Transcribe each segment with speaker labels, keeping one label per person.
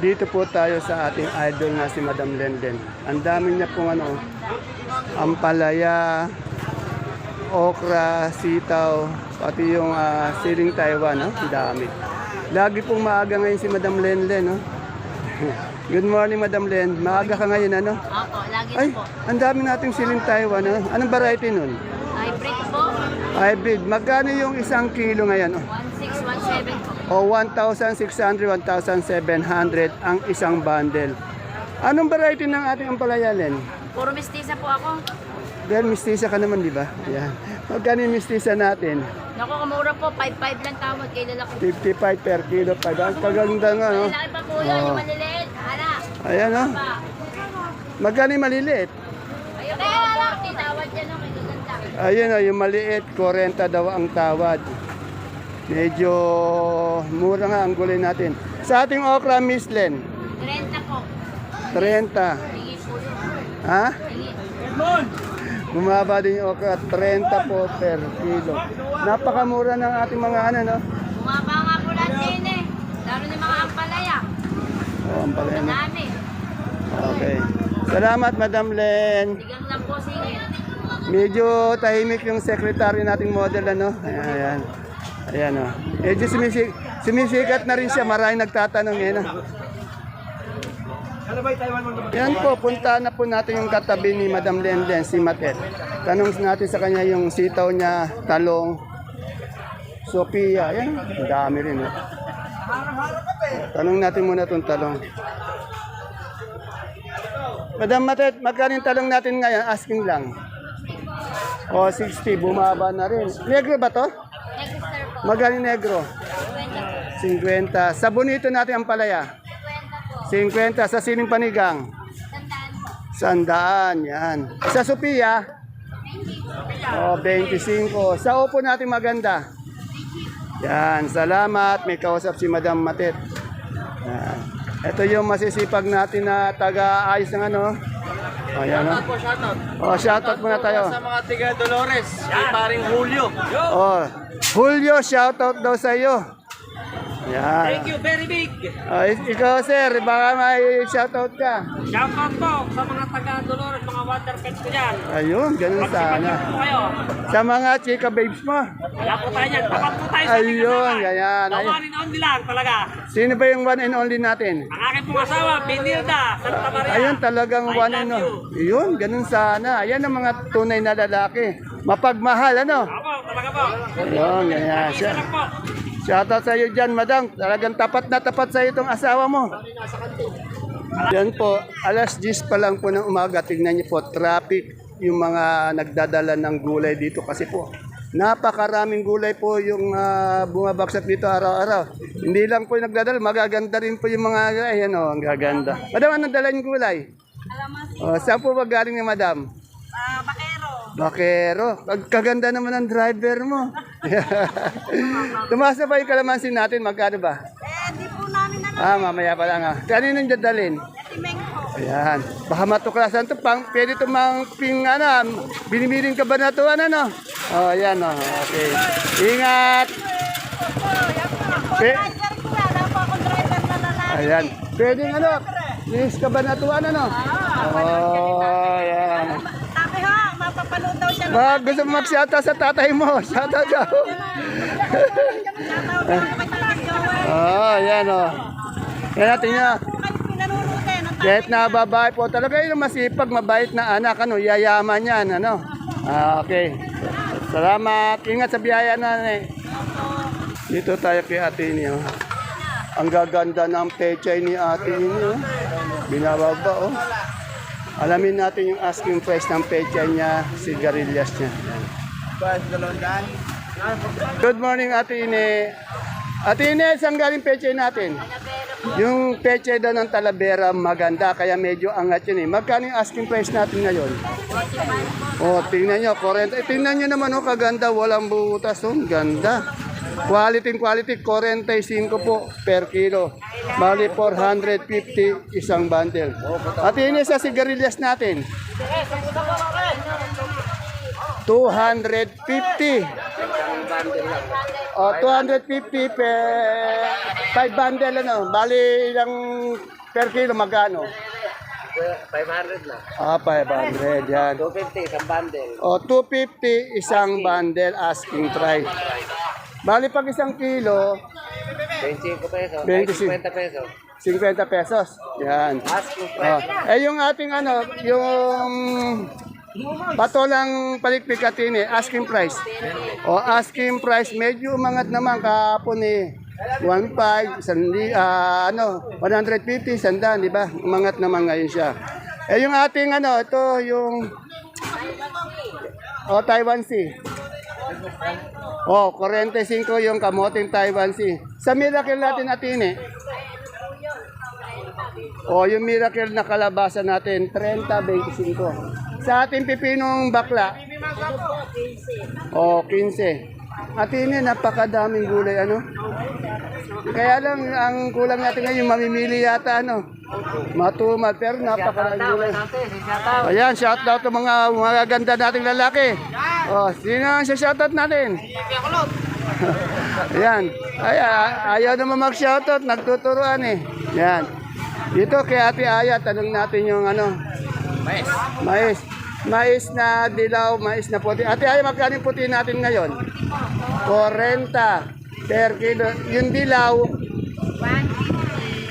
Speaker 1: Dito po tayo sa ating idol na si Madam Lenden. Ang dami niya pong ano, ampalaya, okra, sitaw, pati yung ah, siling Taiwan, no? Ang dami. Lagi pong maaga ngayon si Madam Lenlen, no? Good morning, Madam Len. Maaga ka ngayon, ano?
Speaker 2: Opo, lagi
Speaker 1: Ay,
Speaker 2: po.
Speaker 1: ang dami nating siling Taiwan, ano? Anong variety nun?
Speaker 2: Hybrid po,
Speaker 1: Hybrid. Magkano yung isang kilo ngayon? oh?
Speaker 2: 1617 po.
Speaker 1: O 1,600, 1,700 ang isang bundle. Anong variety ng ating ampalaya, Len?
Speaker 2: Puro mestiza po ako.
Speaker 1: Dahil mistisa ka naman, di ba? Yan. Magkano yung mistisa natin?
Speaker 2: Naku, kumura po. 5-5 lang tawad kay lalaki.
Speaker 1: 55 per kilo. Pa. Ang kaganda nga, no?
Speaker 2: Lalaki pa po yun,
Speaker 1: Oo.
Speaker 2: yung maliliit. Hala.
Speaker 1: Ayan, no? Magkano yung maliliit?
Speaker 2: Ayun po, 40 tawad yan, no?
Speaker 1: Ayun, oh, yung maliit, 40 daw ang tawad. Medyo mura nga ang gulay natin. Sa ating okra, Miss Len,
Speaker 2: 30 po.
Speaker 1: 30.
Speaker 2: Tingin po yun.
Speaker 1: Ha? Bumaba din yung okra, 30 po per kilo. Napakamura ng ating mga ano, no?
Speaker 2: Bumaba nga po lahat din eh. Lalo ni mga ampalaya.
Speaker 1: Oh, ang pala yun.
Speaker 2: Dami.
Speaker 1: Okay. Salamat, Madam Len.
Speaker 2: Tigang lang po singit.
Speaker 1: Medyo tahimik yung secretary nating model, ano? Ayan, ayan. Ayan, oh. Medyo sumisik sumisikat na rin siya. Maraming nagtatanong, eh, no? Yan po, punta na po natin yung katabi ni Madam Lenlen, si Matet. Tanong natin sa kanya yung sitaw niya, talong, Sophia. Yan, ang dami rin. Eh. Tanong natin muna itong talong. Madam Matet, magkano yung talong natin ngayon? Asking lang. O, 60, bumaba na rin. Negro ba to? Yung negro?
Speaker 2: 20 po.
Speaker 1: 50. Sa bonito natin ang palaya.
Speaker 2: 50 po.
Speaker 1: 50. Sa siling panigang. Sandaan, yan. Sa Sophia,
Speaker 2: 20
Speaker 1: oh, 25. Sa upo natin maganda. Yan, salamat. May kausap si Madam Matet. Yan. Ito yung masisipag natin na taga-ayos ng ano. O, yan o.
Speaker 3: po, shoutout.
Speaker 1: O, shoutout muna tayo.
Speaker 3: Sa mga tiga Dolores, kay paring Julio.
Speaker 1: Oh, Julio, shoutout daw sa iyo. Yan.
Speaker 3: Thank you, very big.
Speaker 1: Ik- ikaw, sir, baka may shoutout ka.
Speaker 3: Shoutout po sa mga taga Dolores, mga water pets ko dyan.
Speaker 1: Ayun, ganun sana. Sa mga chika babes mo.
Speaker 3: Wala po tayo dyan. Tapat po tayo sa
Speaker 1: Ayun, ganyan. Ayun.
Speaker 3: one and only lang talaga.
Speaker 1: Sino ba yung one and only natin?
Speaker 3: Ang aking pong asawa, Benilda, Santa Maria.
Speaker 1: Ayun, talagang
Speaker 3: I
Speaker 1: one and only. Yun, ganun sana. Ayan ang mga tunay na lalaki. Mapagmahal, ano?
Speaker 3: Ako, talaga po.
Speaker 1: Ayun, ganyan.
Speaker 3: Isa lang po.
Speaker 1: Shoutout sa iyo dyan, madam. Talagang tapat na tapat sa iyo itong asawa mo. Yan po, alas 10 pa lang po ng umaga. Tignan niyo po, traffic yung mga nagdadala ng gulay dito kasi po. Napakaraming gulay po yung ah, bumabagsak dito araw-araw. Hindi lang po yung nagdadala, magaganda rin po yung mga, ayan o, ang gaganda. Madam, anong dala yung gulay? Oh, saan po ba galing ni madam?
Speaker 2: Ah, bakero.
Speaker 1: Bakero. Kag- Kaganda naman ang driver mo. Tumasa pa yung kalamansin natin, magkano ba?
Speaker 2: Eh, di po namin na
Speaker 1: Ah, mamaya pa lang ah. Kanino yung dadalhin?
Speaker 2: timeng po.
Speaker 1: Ayan. Baka matuklasan to pang pwede to mang ping ano, binibiling ka ba na to ano no? Oh, ayan oh. Okay. Ingat. Pe ayan. Pwede ano? Nis ka ba na to ano no? Oh, ayan.
Speaker 2: Sabi ha, mapapanood daw siya.
Speaker 1: Ba, gusto mo mag-shoutout sa tatay mo. Shoutout daw.
Speaker 2: Kay talagang jowa.
Speaker 1: Oh, oh. Yan natin
Speaker 2: ng
Speaker 1: Kahit na babae po, talaga yung masipag, mabait na anak, ano, yayaman yan, ano. Ah, okay. Salamat. Ingat sa biyaya na, eh. Dito tayo kay ate niyo. Ang gaganda ng pechay ni ate niyo. Binababa, oh. Alamin natin yung asking price ng pechay niya, sigarilyas niya. Good morning, Ate Ine. Ate Ine, saan galing pechay natin? Yung peche daw ng Talavera maganda, kaya medyo angat yun eh. Magkano yung asking price natin ngayon? Oh, tingnan nyo, 40. Eh, tingnan nyo naman, oh, kaganda, walang butas, oh, ganda. Quality quality, 45 po per kilo. Bali, 450 isang bundle. At ini sa sigarilyas natin. 250.
Speaker 3: bundle lang.
Speaker 1: O, 250 per 5 bundle ano. Bali ilang per kilo magkano?
Speaker 3: 500 lang.
Speaker 1: Ah, 500 yan.
Speaker 3: 250 isang bundle.
Speaker 1: O, 250 isang bundle asking price. Bali pag isang kilo,
Speaker 3: 25 pesos.
Speaker 1: 25.
Speaker 3: 50 pesos.
Speaker 1: 50 pesos. Yan. Oh. Eh yung ating ano, yung patolang palikpik katini, asking price. O asking price, medyo umangat naman kahapon eh. 1.5, sandi, ah, ano, 150, sandaan, di ba? Umangat naman ngayon siya. Eh yung ating ano, ito yung o Taiwan Sea. Oh, 45 yung kamoting Taiwan Sea. Sa miracle natin atine. O, yung miracle na kalabasa natin, 30-25. Sa ating pipinong bakla, o, 15. At ini, napakadaming gulay, ano? Kaya lang, ang kulang natin ngayon, mamimili yata, ano? Matumal, pero napakadaming gulay. Ayan, shout out to mga mga ganda nating lalaki. Oh, sino ang shoutout natin? Ayan. Ay, ayaw naman mag-shoutout, nagtuturuan eh. Yan. Dito kay Ate Aya, tanong natin yung ano. Mais. Mais. Mais na dilaw, mais na puti. Ate Aya, magkano yung puti natin ngayon? 40 per kilo. Yung dilaw,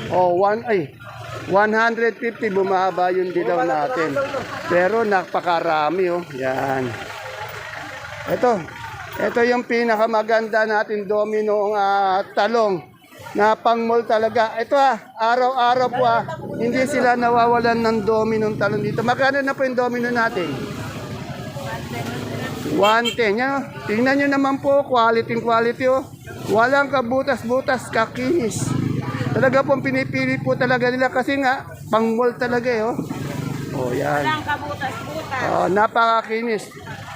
Speaker 1: oh, one, ay, 150 bumaba yung dilaw natin. Pero napakarami oh. Yan. Ito. Ito yung pinakamaganda natin domino ah, talong na pangmol talaga. Ito ah, araw-araw po ah, hindi sila nawawalan ng domino talong dito. Magkano na po yung domino natin? 110. Yan, oh. tingnan nyo naman po, quality quality oh. Walang kabutas-butas, kakinis. Talaga pong pinipili po talaga nila kasi nga, pangmol talaga eh oh. Oh, yan.
Speaker 2: Ang kabutas-butas.
Speaker 1: Oh, napakakinis.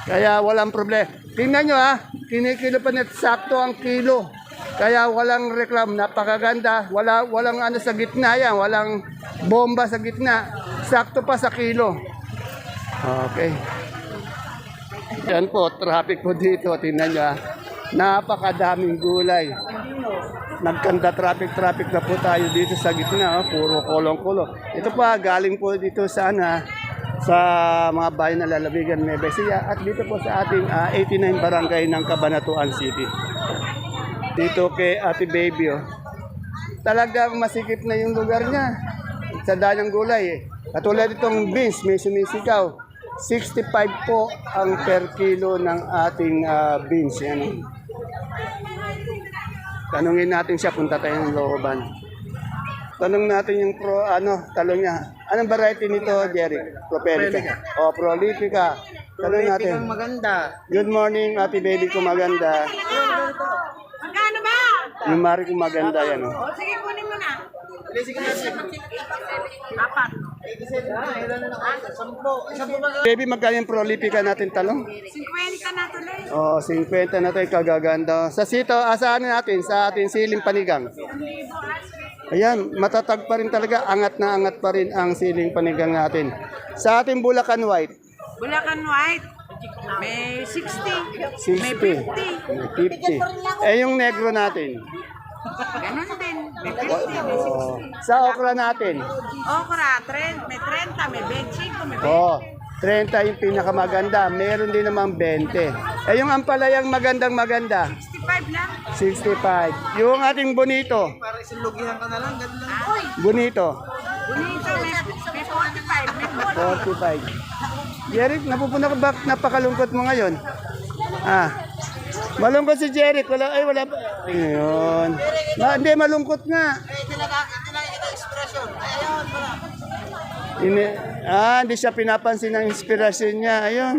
Speaker 1: Kaya walang problema. Tingnan nyo ha, kinikilo pa net sakto ang kilo. Kaya walang reklam, napakaganda. Wala, walang ano sa gitna yan, walang bomba sa gitna. Sakto pa sa kilo. Okay. Yan po, traffic po dito. Tingnan nyo ha. Napakadaming gulay. Nagkanda traffic-traffic na po tayo dito sa gitna. Oh. Puro kolong-kolong. Ito pa, galing po dito sana sa mga bayan na lalabigan ng Nevesia at dito po sa ating ah, 89 barangay ng Cabanatuan City. Dito kay Ate Baby oh. Talagang masikip na yung lugar niya. Sa danyang gulay eh. Katulad itong beans, may sumisigaw. 65 po ang per kilo ng ating ah, beans. Yan. Tanungin natin siya, punta tayo ng Looban. Tanong natin yung pro, ano, talong niya. Anong variety nito, Jerry? Propelica. O, prolifica. Tanong natin.
Speaker 3: maganda.
Speaker 1: Good morning, ate baby ko maganda.
Speaker 2: Magkano ba?
Speaker 1: Yung mari ko maganda yan. Oh.
Speaker 2: O, sige, kunin mo na. Apat.
Speaker 1: Baby, magkano yung prolifica natin talong?
Speaker 2: 50 na tuloy.
Speaker 1: O, 50 na tayo, kagaganda. Sa sito, asaan natin? Sa ating siling panigang. Ayan, matatag pa rin talaga. Angat na angat pa rin ang siling panigang natin. Sa ating Bulacan White,
Speaker 2: Bulacan White. May 60.
Speaker 1: 60. May 50. Eh, yung negro natin.
Speaker 2: Ganon din. May 50, may 60.
Speaker 1: Oh. Sa okra natin.
Speaker 2: Okra, trend, may 30, may 25, may 20.
Speaker 1: Oh, 30 yung pinakamaganda. Meron din namang 20. Eh, yung ampalayang magandang maganda.
Speaker 2: 65 lang.
Speaker 1: 65. Yung ating bonito.
Speaker 3: Para isilugihan ka na lang, ganun lang.
Speaker 1: Bonito.
Speaker 2: bonito, may, may 45, may 40.
Speaker 1: 45. Jeric, napupuna ka ba? Napakalungkot mo ngayon. Ah. Malungkot si Jeric. Wala, ay, wala. Ayun. Ma, hindi, malungkot nga. Ini, ah, hindi siya pinapansin ng inspirasyon niya. Ayun.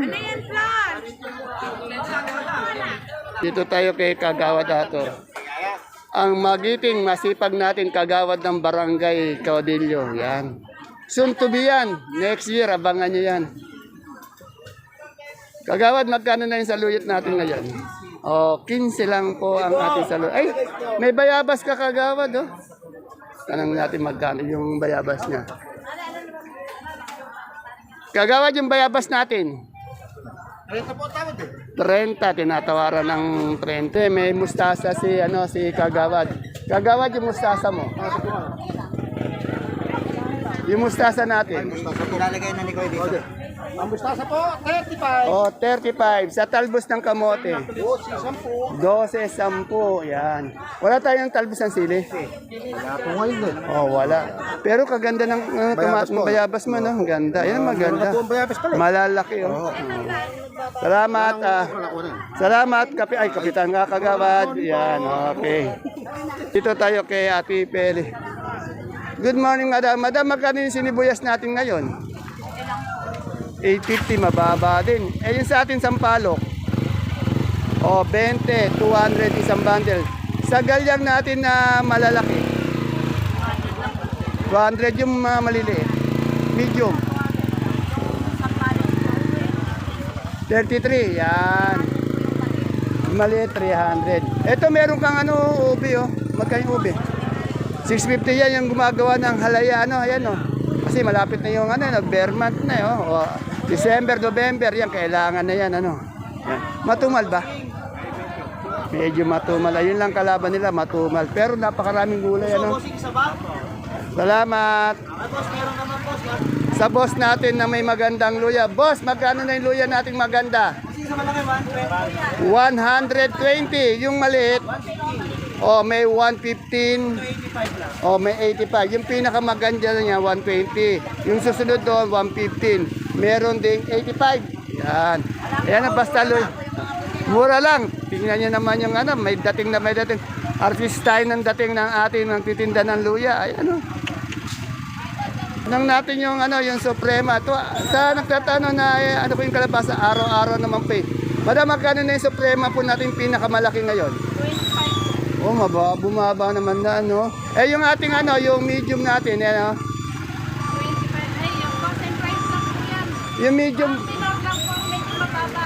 Speaker 1: Dito tayo kay Kagawad Ato. Ang magiting, masipag natin kagawad ng barangay Caudillo. Yan. Soon to be yan. Next year, abangan nyo yan. Kagawad, magkano na yung saluyot natin ngayon? O, 15 lang po ang ating saluyot. Ay, may bayabas ka kagawad, oh. Tanong natin magkano yung bayabas niya. Kagawad yung bayabas natin. 30, tinatawaran ng 30. May mustasa si ano si Kagawad. Kagawad yung mustasa mo. Yung mustasa natin.
Speaker 3: Ilalagay na ni Koy dito.
Speaker 4: Ang mustasa po, 35.
Speaker 1: Oh, 35 sa talbos ng kamote.
Speaker 4: 12, 10.
Speaker 1: 12, 10, yan. Wala tayong talbos ng sili.
Speaker 4: Wala po ngayon din.
Speaker 1: Oh, wala. Pero kaganda ng uh,
Speaker 4: Bayabas po.
Speaker 1: bayabas mo, no? Ang ganda. Yan, maganda.
Speaker 4: Pala.
Speaker 1: Malalaki, oh. Salamat, ah. Salamat, kapi ay kapitan nga kagawad. Yan, okay. Dito tayo kay Ate Peli. Good morning, madam. Madam, magkano yung sinibuyas natin ngayon? 850, mababa din. Eh, yung sa atin sampalok. O, 20, 200 isang bundle. Sa galyang natin na malalaki. 200 yung uh, maliliit. Medium. 33, yan. Maliit, 300. Ito meron kang ano, ubi oh. Magkano ubi? 650 yan yung gumagawa ng halaya, ano, ayan oh. Kasi malapit na yung ano, bear month na eh, oh. Oh. December, November, yan, kailangan na yan, ano. Yan. Matumal ba? Medyo matumal. Ayun lang kalaban nila, matumal. Pero napakaraming gulay, ano. Salamat. Sa boss natin na may magandang luya. Boss, magkano na yung luya nating maganda? 120. Yung maliit. O, may 115. O, may 85. Yung pinakamaganda niya, 120. Yung susunod doon, 115. Meron ding 85. Yan. Yan ang basta luya. Mura lang. Tingnan niyo naman yung ano, may dating na may dating. Artist tayo ng dating ng ating ng titinda ng luya. Ay, ano. Nang natin yung ano, yung Suprema. To, sa nagtatanong na eh, ano po yung kalabasa, araw-araw naman po eh. Madam, magkano na yung Suprema po natin pinakamalaki ngayon? 25. Oh, maba, bumaba naman na, ano. Eh, yung ating ano, yung medium natin, eh, ano,
Speaker 2: 25.
Speaker 1: Yung medium,
Speaker 2: Tinawag lang po, medyo mababa.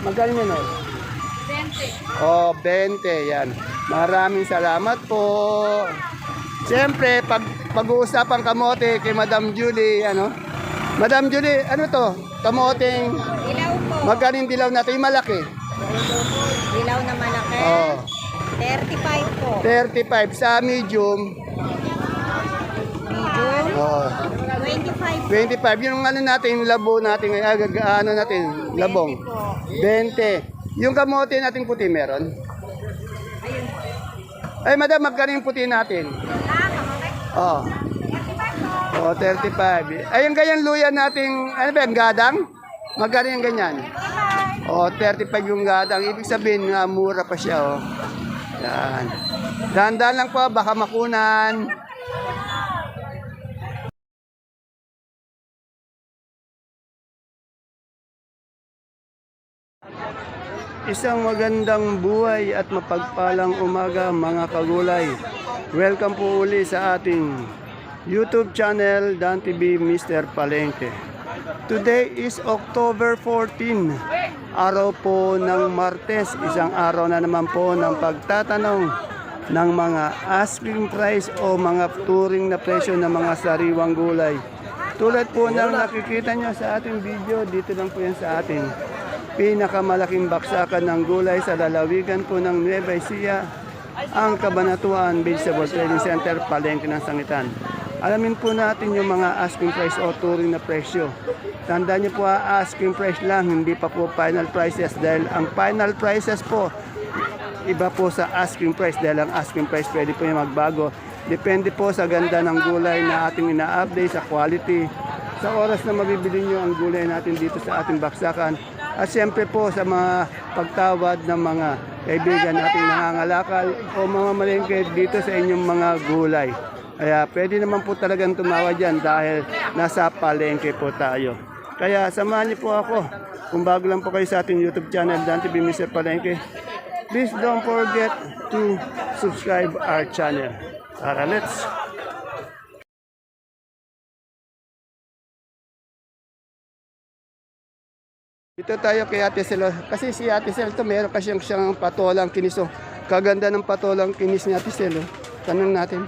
Speaker 1: magkano yun, oh?
Speaker 2: 20.
Speaker 1: Oh, 20, yan. Maraming salamat po. Siyempre, pag pag-uusapan kamote kay Madam Julie, ano? Madam Julie, ano to? Kamoteng,
Speaker 5: Dilaw po.
Speaker 1: magkano yung dilaw natin? Yung malaki.
Speaker 5: Dilaw na malaki.
Speaker 1: Oh,
Speaker 5: 35 po.
Speaker 1: 35 sa medium.
Speaker 5: Medium.
Speaker 1: Oh,
Speaker 5: 25
Speaker 1: 25. Yung ano natin, yung labo natin, ah, gag- ano natin, labong. 20. Yung kamote natin puti meron? Ay, madam, magkano yung puti natin? Oh. Oh, 35. Ay, yung ganyan luya nating, ano ba, yung gadang? Magkano yung ganyan? Oh, 35 yung gadang. Ibig sabihin nga, mura pa siya, oh. Yan. Dahan-dahan lang po, baka makunan. Isang magandang buhay at mapagpalang umaga mga kagulay. Welcome po uli sa ating YouTube channel Dan TV Mr. Palengke. Today is October 14, araw po ng Martes, isang araw na naman po ng pagtatanong ng mga asking price o mga turing na presyo ng mga sariwang gulay. Tulad po ng nakikita nyo sa ating video, dito lang po yan sa ating pinakamalaking baksakan ng gulay sa lalawigan po ng Nueva Ecija, ang Kabanatuan Vegetable Trading Center, Palengke ng Sangitan. Alamin po natin yung mga asking price o turing na presyo. Tandaan niyo po, ah, asking price lang, hindi pa po final prices dahil ang final prices po, iba po sa asking price dahil ang asking price pwede po yung magbago. Depende po sa ganda ng gulay na ating ina-update, sa quality, sa oras na mabibili nyo ang gulay natin dito sa ating baksakan. At siyempre po sa mga pagtawad ng mga kaibigan nating nangangalakal o mga malengke dito sa inyong mga gulay. Kaya pwede naman po talagang tumawad dyan dahil nasa palengke po tayo. Kaya samahan niyo po ako. Kung bago lang po kayo sa ating YouTube channel, Dan TV Mr. Palengke, please don't forget to subscribe our channel. Tara, let's Dito tayo kay Ate Sel. Kasi si Ate Sel to meron kasi siyang, siyang patolang kinis. Oh. Kaganda ng patolang kinis ni Ate Sel. oh. Tanong natin.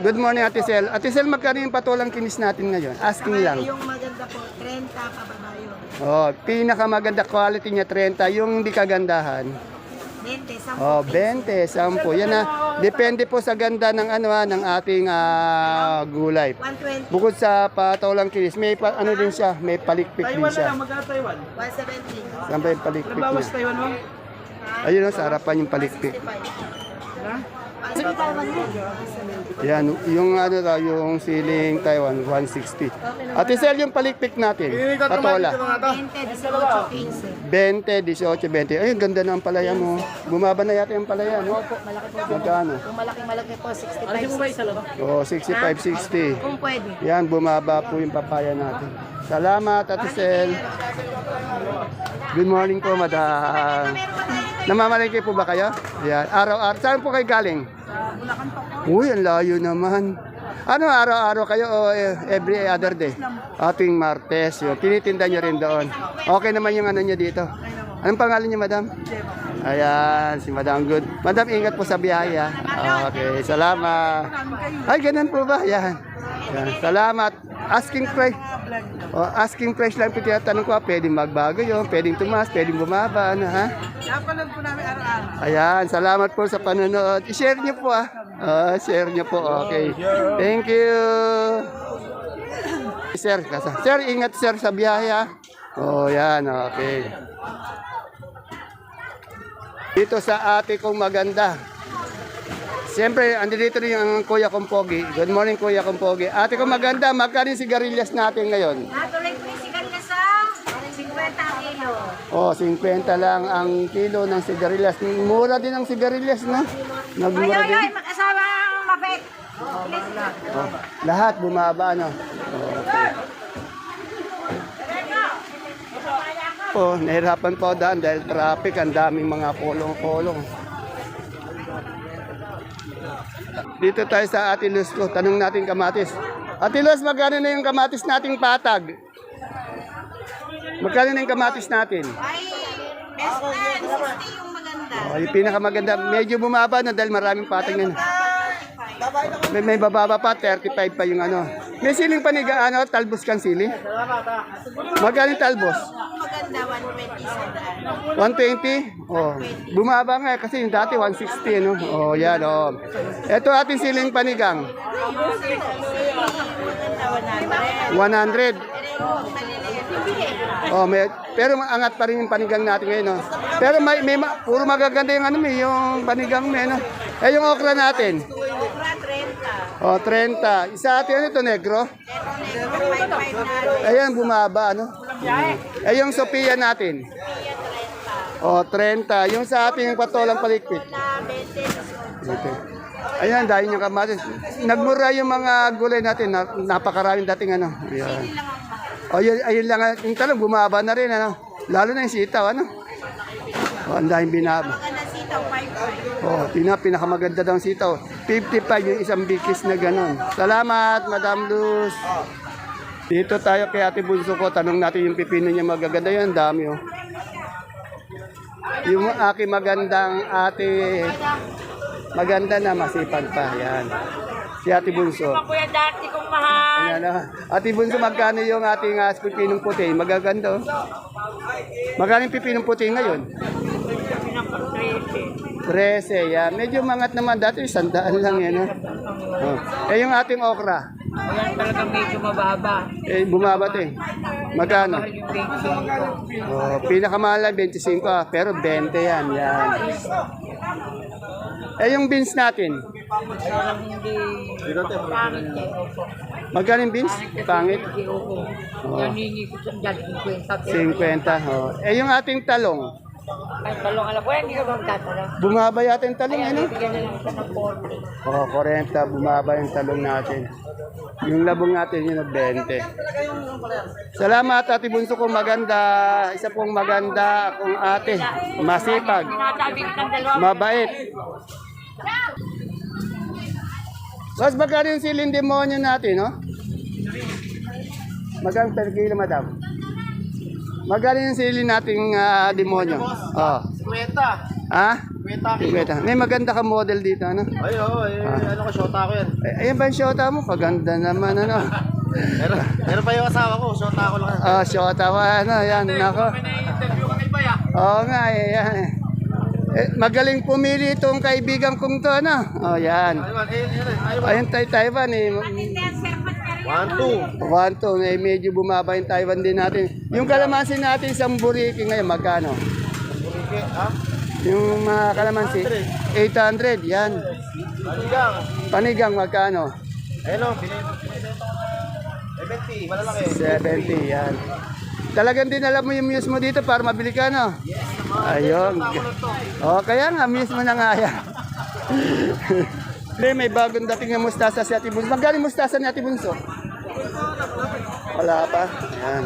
Speaker 1: Good morning, Ate Sel. Ate Sel, magkano yung patulang kinis natin ngayon? Asking lang.
Speaker 5: Yung maganda po, 30 pababayo.
Speaker 1: Oh, pinakamaganda quality niya 30, yung hindi kagandahan.
Speaker 5: 20, 10
Speaker 1: Oh, 20, 10. Yan na. Depende po sa ganda ng ano ah, ng ating ah, gulay.
Speaker 5: 120,
Speaker 1: Bukod sa patulang kinis, may pa, ano din siya, may palikpik din siya.
Speaker 3: magkano Taiwan?
Speaker 5: 170.
Speaker 1: Saan ba yung palikpik niya?
Speaker 3: Taiwan mo?
Speaker 1: Ayun oh, sa harapan yung palikpik. Yan, yung ano daw, yung ceiling Taiwan, 160. Ate Sel, yung palikpik natin, patola.
Speaker 5: 20, 18, 15.
Speaker 1: 20, 18, 20. Ay, ganda na ang palaya mo. Bumaba na yata yung palaya, no?
Speaker 5: Malaki po.
Speaker 1: Magkano?
Speaker 5: Kung malaki-malaki po, 65.
Speaker 1: Oo, 65, 60.
Speaker 5: Kung pwede.
Speaker 1: Yan, bumaba po yung papaya natin. Salamat, Ate Sel. Good morning po, madam. Namamalengke po ba kayo? Yan, araw-araw. Saan po kayo galing? Uy, ang layo naman. Ano, araw-araw kayo o eh, every other day? Ating Martes. Yun. Tinitinda nyo rin doon. Okay naman yung ano nyo dito. Anong pangalan niyo, madam? Ayan, si Madam Good. Madam, ingat po sa biyahe. ah. Okay, salamat. Ay, ganun po ba? Yan. Yan. Salamat. Asking price. O, asking price lang tinatanong ko. ah. Pwedeng magbago yun. Pwedeng tumaas. Pwedeng bumaba. Ano, ha?
Speaker 3: Napanood po namin araw-araw.
Speaker 1: Ayan, salamat po sa panonood. I-share niyo po ah. Ah, share niyo po. Okay. Thank you. Sir, kasa. Sir, ingat sir sa biyahe ah. Oh, yan. Okay. Dito sa ate kong maganda. Siyempre, andito rin yung kuya kong pogi. Good morning, kuya kong pogi. Ate kong maganda, magkano yung sigarilyas natin ngayon?
Speaker 5: Natuloy po yung sigal na sa 50 kilo.
Speaker 1: Oh, 50 lang ang kilo ng sigarilyas. Mura din ang sigarilyas, no? Nagmura din.
Speaker 5: mag-asawa ang mabait.
Speaker 1: Oh, lahat bumaba, no? Oh, okay. Oh, nahirapan po daan dahil traffic, ang daming mga kolong-kolong. Dito tayo sa Ate Luz ko, tanong natin kamatis. Ate Luz, magkano na yung kamatis nating patag? Magkano na yung kamatis natin?
Speaker 5: Ay, best friend, 60 yung maganda.
Speaker 1: Oh, yung pinakamaganda, medyo bumaba na dahil maraming patag na. May, may bababa pa, 35 pa yung ano. May siling paniga, ano, talbos kang sili? Magkano yung talbos?
Speaker 5: Maganda, 120 sa daan.
Speaker 1: 120? Oh, bumaba nga eh, kasi yung dati 160, no? Oh, yan, oh. Ito ating siling panigang.
Speaker 5: Maganda,
Speaker 1: 100.
Speaker 5: 100. Maliliit.
Speaker 1: Oh, may, pero angat pa rin yung panigang natin ngayon, no? Pero may, may ma- puro magaganda yung ano, may, yung panigang may, no? Eh, yung okra natin.
Speaker 5: Okra, 30.
Speaker 1: Oh, 30. Isa atin, ano ito, negro?
Speaker 5: Pero negro, 55 na.
Speaker 1: Ayan, bumaba, ano? Eh, yung Sophia natin. O, 30. Yung sa ating patolang palikpit.
Speaker 5: Na 20.
Speaker 1: Okay. Ayan, dahil yung kamatis. Nagmura yung mga gulay natin. Na, napakaraming dating ano. Ayan. O, yun, ayun lang. ah, Yung talong, bumaba na rin, ano? Lalo na yung sitaw, ano? O, ang dahil binaba.
Speaker 5: Maganda sitaw, 55.
Speaker 1: Oh, pina, pinakamaganda daw ang sitaw. 55 yung isang bikis na ganon. Salamat, Madam Luz. Dito tayo kay Ate Bunso ko. Tanong natin yung pipino niya magaganda yan. Dami oh. Yung aking magandang ate, maganda na masipag pa. Yan. Si Ate Bunso.
Speaker 3: Kuya dati kong mahal.
Speaker 1: Ayan na. Ate Bunso, magkano yung ating uh, pipinong puti? Magaganda oh. Magkano yung pipinong puti ngayon? 13, yan. Medyo mangat naman. Dati sandaan lang yan. Oh. Oh. Eh yung ating okra,
Speaker 3: Ayan talaga medyo mababa.
Speaker 1: eh bumaba din. Magkano?
Speaker 3: Yung 25.
Speaker 1: Oh, pinakamahal lang 25 ah, pero 20 yan. Yan. Eh yung beans natin,
Speaker 3: eh.
Speaker 1: Magkano yung beans? Pangit.
Speaker 3: 50.
Speaker 1: 50. Oh. Eh yung ating talong,
Speaker 3: Ay, talong alam ko, hindi ka magtatanong.
Speaker 1: bumaba yata yung talong. Ano?
Speaker 3: Bigyan na lang siya ng 40.
Speaker 1: Oh, 40, bumaba yung talong natin. Yung labong natin yun, 20. Salamat, Ate Bunso kong maganda. Isa pong maganda akong ate. Masipag. Mabait. Mas magkano yung siling demonyo natin, no? Magkano per kilo, madam? Magkano yung siling nating ah, demonyo? Oh.
Speaker 4: 50.
Speaker 1: Ha?
Speaker 4: 50
Speaker 1: 50. May maganda ka model dito, ano?
Speaker 4: Ay, oo. eh, ano ko, shota ko yan.
Speaker 1: Ay, ayan ba yung shota mo? Paganda naman, ano?
Speaker 4: Meron, meron pa yung asawa ko, shota ko lang.
Speaker 1: Ah, shota mo, ano? Yan, nako.
Speaker 3: Interview ka kay Baya.
Speaker 1: Oo nga, eh, yan. Eh, magaling pumili itong kaibigan kong to, ano? Oh, yan.
Speaker 4: Ayun, ayun, ayun, ayun.
Speaker 1: Ayun tayo Taiwan, eh.
Speaker 4: One, two.
Speaker 1: One, two, eh, medyo bumaba yung Taiwan din natin. Yung kalamansi natin sa Buriki ngayon, magkano?
Speaker 4: Burike, ha?
Speaker 1: Yung mga kalamansi, 800, yan.
Speaker 4: Panigang.
Speaker 1: Panigang, magkano?
Speaker 4: Ayun o, pinili. 70, malalaki.
Speaker 1: 70, yan. Talagang din alam mo yung muse mo dito para mabili ka, no? Ayun. O, kaya nga, muse mo na nga yan. Pre, may bagong dating na mustasa si Ate Bunso. Magkano mustasa ni Ate Bunso? Wala pa. Yan.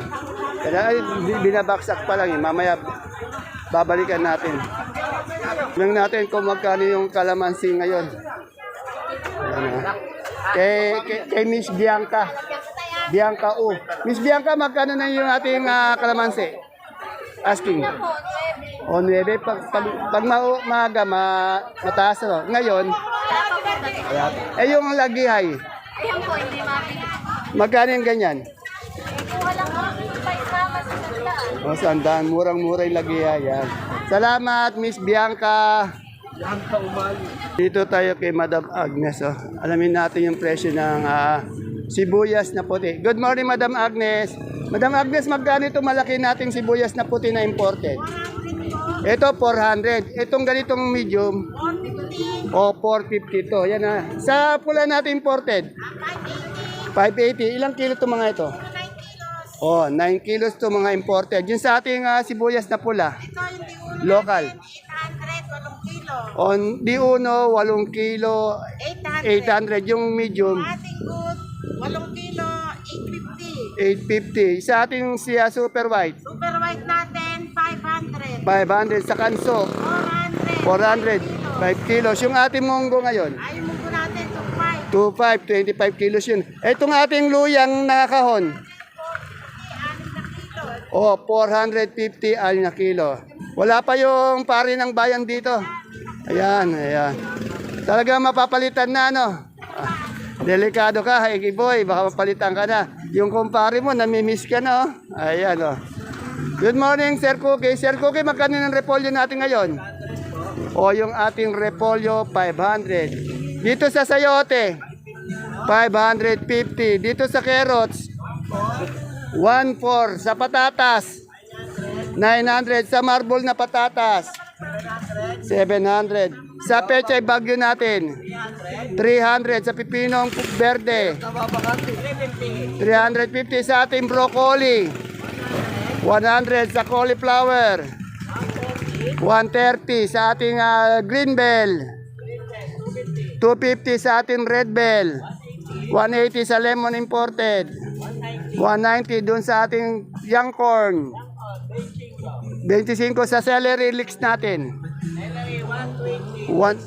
Speaker 1: Kaya ay, bi- binabaksak pa lang eh. Mamaya babalikan natin. Tingnan natin kung magkano yung kalamansi ngayon. Ayan, ah. Kay, kay, kay Miss Bianca. Bianca U. Miss Bianca, magkano na yung ating ah, kalamansi? Asking. O, 9. Pag, pag, pag ma- maaga, ma, mataas. No? Ngayon, ayan. eh yung lagihay,
Speaker 2: Ayan po, hindi mabili.
Speaker 1: Magkano yung ganyan? O, sandaan. Murang-mura yung lagihay. Yan. Salamat, Miss Bianca. Dito tayo kay Madam Agnes. Oh. Alamin natin yung presyo ng ah, sibuyas na puti. Good morning, Madam Agnes. Madam Agnes, magkano itong malaki nating sibuyas na puti na imported? Ito, 400. Itong ganitong medium, o 450 to. Yan na. Sa pula natin imported, 580. Ilang kilo itong mga ito? Oh, 9 kilos to mga imported. Yung sa ating ah, sibuyas na pula,
Speaker 5: Ito yung di uno.
Speaker 1: local.
Speaker 5: 800, 8 kilo.
Speaker 1: On di uno, 8 kilo,
Speaker 5: 800.
Speaker 1: 800. Yung medium,
Speaker 5: Ating good, 8 kilo, 850.
Speaker 1: 850. Sa ating siya super white,
Speaker 5: Super white natin, 500.
Speaker 1: 500. Sa kanso,
Speaker 5: 400.
Speaker 1: 400. 5 kilos. Yung ating munggo ngayon,
Speaker 5: Ay, 25.
Speaker 1: 25, 25 kilos yun. Itong ating luyang nakahon, oh, 450 al na kilo. Wala pa yung pari ng bayan dito. Ayan, ayan. Talaga mapapalitan na, no? Ah, delikado ka, Hiki Boy. Baka mapalitan ka na. Yung kumpare mo, namimiss ka na, oh. Ayan, oh. Good morning, Sir Cookie. Sir Cookie, magkano ng repolyo natin ngayon? O yung ating repolyo, 500. Dito sa sayote, 550. Dito sa carrots, 1.4. Sa patatas, 900. Sa marble na patatas, 700. Sa pechay bagyo natin, 300. Sa pipinong verde, 350. Sa ating broccoli, 100. Sa cauliflower, 130 sa ating ah, green bell. 250 sa ating red bell. 180 sa lemon imported. 190 dun sa ating young corn. 25 sa celery leeks natin. One-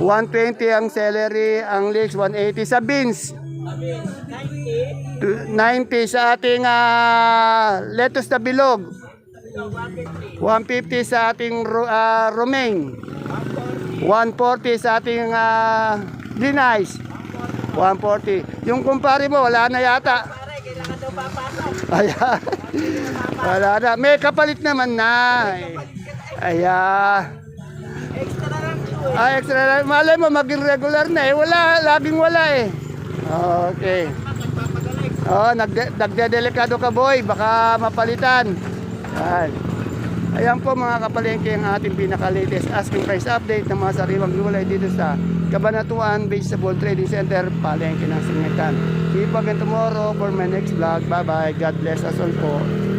Speaker 1: 120 ang celery, ang leeks, 180 sa beans. 90 sa ating ah, lettuce na bilog. 150 sa ating ah, romaine. 140 sa ating uh, denice. 140. Yung kumpare mo, wala na yata. Ayan. wala na. May kapalit naman na. Ayan. Ah, extra lang. Malay mo, maging regular na eh. Wala, laging wala eh. Okay. Oh, nagde nagdedelikado ka boy, baka mapalitan. Yan. Ayan po mga kapalengke ang ating pinaka-latest asking price update ng mga sariwang gulay dito sa Cabanatuan Vegetable Trading Center, Palengke ng Singitan. See you again tomorrow for my next vlog. Bye-bye. God bless us all po.